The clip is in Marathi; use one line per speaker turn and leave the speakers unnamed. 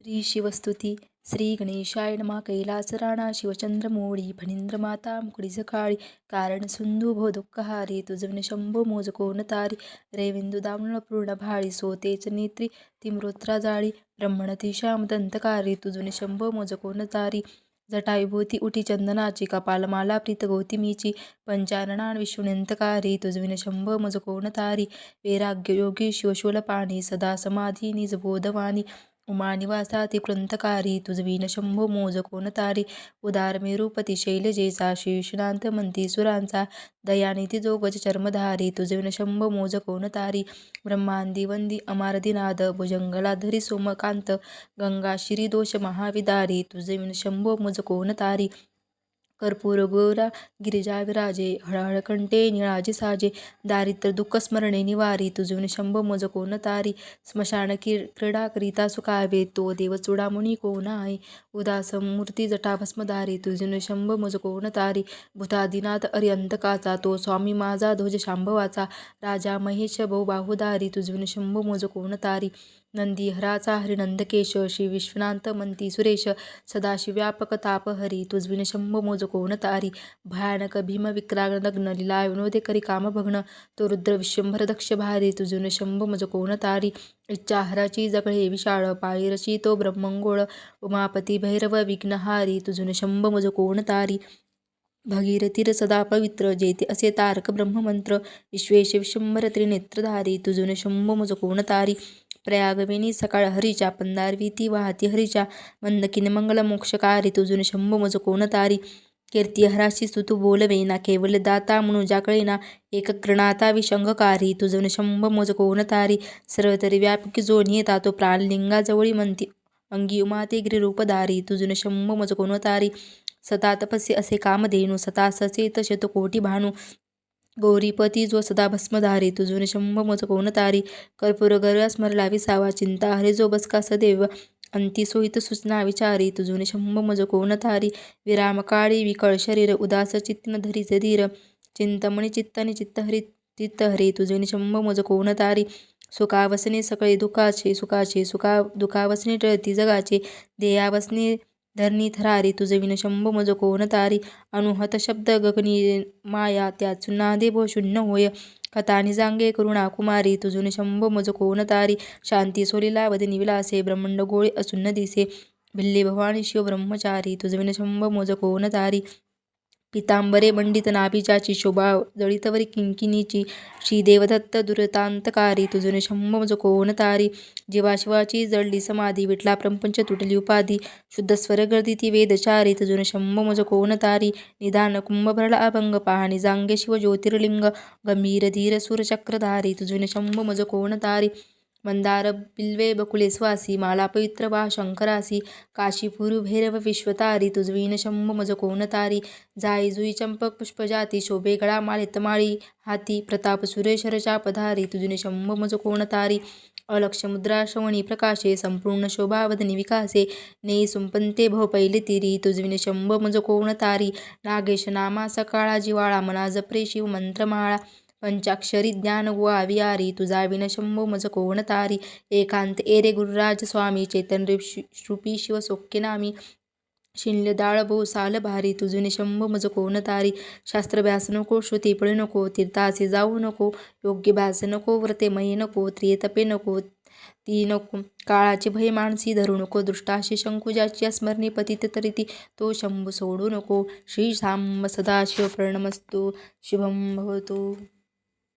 श्री शिवस्तुती श्री गणेशाय नमा कैलासराणा शिवचंद्रमोळी फणींद्रमाता मुकडी सकाळी कारण सुंदू भो दुःखहारी तुझविन शंभो मोज कोण तारी रेविंदू दामण पूर्ण भाळी सोतेच नेत्री तिमृत्रा जाळी ब्रह्मणती दंतकारी तुझुन शंभो मोज कोण तारी जटाविभूती उठी चंदनाची कपालमाला प्रीत गौतमीची पंचाननान विष्णुनिंतकारी तुझविन शंभ मज कोण तारी वैराग्य योगी शिवशूलपाणी सदा समाधी निज बोधवानी उमानिवासाती कृंतकारी तुजवीन शंभो मोज कोणतारी उदार मेरुपती शैलजेचा शीर्षनांत मंती सुरांचा दयानिधी जो गज चर्मधारी तुजवीन शंभो मोज कोणतारी ब्रह्मांदी वंदी अमारदिनाद भुजंगलाधरी सोमकांत गंगा श्री दोष महाविदारी तुजवीन शंभो मोज कोणतारी कर्पूर गोरा गिरिजा विराजे हळहळकंठे निळाजी साजे दारिद्र्य दुःख स्मरणे निवारी तुझून शंभ मज कोण तारी स्मशान क्रीडा करिता सुखावे तो देव चुडामुनी कोण आहे उदास मूर्ती जटा भस्मधारी तुझून शंभ मज कोण तारी भूतादिनाथ अरियंतकाचा तो स्वामी माझा ध्वज शांभवाचा राजा महेश भाऊ बाहुदारी तुझून शंभ मज कोण तारी नंदी हराचा हरिनंदकेश श्री विश्वनाथ मंती सुरेश सदाशिव्यापक तापहरी तुझविन शंभ मोज कोण तारी भयानक भीम विक्राग नग्न लिला विनोदे करी कामभग्न तो रुद्र विश्वंभर दक्ष भारी तुझविन शंभ मज कोण तारी इच्छाहराची जगळे विशाळ पाळी तो ब्रह्मंगोळ उमापती भैरव विघ्नहारी तुझुन शंभ मज कोण तारी भगीरथीर सदा पवित्र जेते असे तारक ब्रह्ममंत्र विश्वेश विश्वंभर त्रिनेत्रधारी तुझुन शंभ मज कोण तारी प्रयागवेणी सकाळ हरीच्या पंधारवी ती वाहती हरीच्या मंदकिन मंगल मोक्षकारी तुझून शंभ मज कोणतारी कीर्ती हराशी स्तुतू बोलवेना केवल दाता म्हणून जाकळेना एक क्रणाता विशंगकारी तुझून शंभ मज कोणतारी सर्वतरी व्यापकी जो नियता तो प्राणलिंगाजवळी म्हणती अंगी उमाते गिरिरूपधारी तुझून शंभ मज कोणतारी सता तपसी असे कामधेनू सता सचेत शतकोटी भानू गौरीपती जो सदा भस्मधारी तुझून शंभ मज कोण तारी. कर्पूर गर्वा स्मरला विसावा चिंता. हरे जो बसका सदैव. अंती सोहित सूचना विचारी. तुझून शंभ मज कोण तारी. विराम काळी विकळ शरीर. उदास चित्तन धरी जधीर चिंतमणी चित्ताने चित्त हरी. तुझून शंभ मज कोण तारी. सुखावसने सकळे दुखाचे सुखाचे. सुखा दुखावसने टळती जगाचे. देयावसने धरणी थरारी तुझविन शंभ मज कोण तारी? अनुहत शब्द गगनी माया त्या चुनादे भो शून्य होय. कथानी जांगे करुणा कुमारी तुझून शंभ मज कोण तारी? शांती सोलीला वदनी विलासे ब्रह्मंड गोळे असुन्न दिसे. भिल्ली भवानी शिव ब्रह्मचारी तुझविन शंभ मोज कोण तारी? पितांबरे मंडित नाभिजाची शोभा जळितवरी किंकिनीची श्री देवदत्त दुरतांतकारी तुझून शंभ कोण तारी जीवाशिवाची जळली समाधी विठला प्रपंच तुटली उपाधी शुद्ध स्वरगर्दी ती वेदचारी तुझून शंभ कोण तारी निदान कुंभ भरला अभंग पाहणी जांगे शिव ज्योतिर्लिंग गंभीर धीर सुरचक्रधारी तुझून शंभ कोण तारी मंदार बिल्वे बकुलेस्वासी माला पवित्र वा शंकरासी काशीपुर भैरव विश्वतारी तुझवीन शंभ मज कोणतारी जाई जुई चंपक पुष्पजाती शोभे गळा माळी तमाळी हाती प्रताप सुरेश्वरच्या पधारी तुझने शंभ मज कोणतारी अलक्ष मुद्रा श्रवणी प्रकाशे संपूर्ण शोभावधनी विकासे ने सुंपंते भव पहिले तिरी तुझविन शंभ मज कोण तारी नागेश नामा सकाळा जिवाळा मना जप्रे शिव मंत्रमाळा पंचाक्षरी ज्ञान गुआ वियारी तुझा विनशंभो मज कोण तारी? एकांत एरे गुरुराज स्वामी चैतन्य श्रुपी शिव सोक्यनामी शिल्य दाळ भो साल भारी तुझुने शंभ मज कोण तारी? शास्त्रभ्यास नको श्रुती पळू नको तीर्थाचे जाऊ नको योग्य भ्यास नको व्रते मयी नको त्रियतपे नको ती नको। काळाची भय माणसी धरू नको दृष्टाशी शंकुजाची स्मरणी पतित तरी तो शंभू सोडू नको। श्री सांब सदाशिव प्रणमस्तू शुभम भवतो।